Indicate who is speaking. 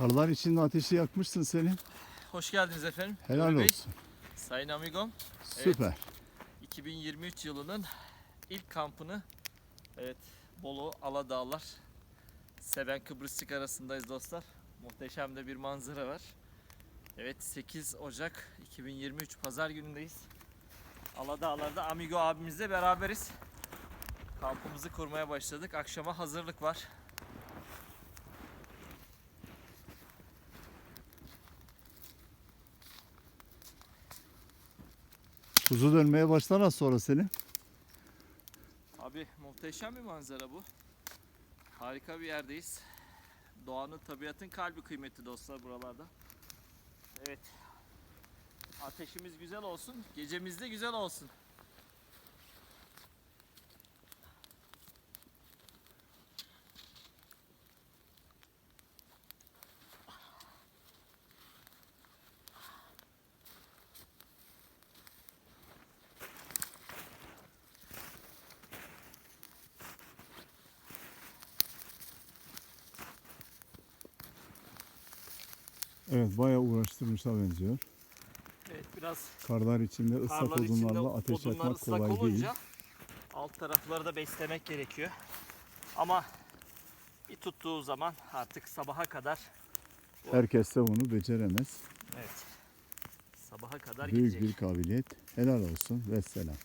Speaker 1: Karlar içinde ateşi yakmışsın senin.
Speaker 2: Hoş geldiniz efendim.
Speaker 1: Helal
Speaker 2: Bey,
Speaker 1: olsun.
Speaker 2: Sayın Amigom.
Speaker 1: Süper.
Speaker 2: 2023 yılının ilk kampını evet Bolu Aladağlar Seven Kıbrısçık arasındayız dostlar. Muhteşem de bir manzara var. Evet 8 Ocak 2023 Pazar günündeyiz. Aladağlar'da Amigo abimizle beraberiz. Kampımızı kurmaya başladık. Akşama hazırlık var.
Speaker 1: Kuzu dönmeye başlar az sonra senin.
Speaker 2: Abi muhteşem bir manzara bu. Harika bir yerdeyiz. Doğanın, tabiatın kalbi kıymetli dostlar buralarda. Evet. Ateşimiz güzel olsun, gecemiz de güzel olsun.
Speaker 1: Evet bayağı uğraştırmışa benziyor.
Speaker 2: Evet biraz
Speaker 1: Karlar içinde ıslak
Speaker 2: karlar içinde
Speaker 1: odunlarla ateş
Speaker 2: odunlar
Speaker 1: yakmak
Speaker 2: ıslak
Speaker 1: kolay değil.
Speaker 2: olunca alt tarafları da beslemek gerekiyor. Ama bir tuttuğu zaman artık sabaha kadar
Speaker 1: Herkes de bunu beceremez.
Speaker 2: evet sabaha kadar
Speaker 1: Büyük
Speaker 2: gidecek.
Speaker 1: bir kabiliyet. Helal olsun ve selam.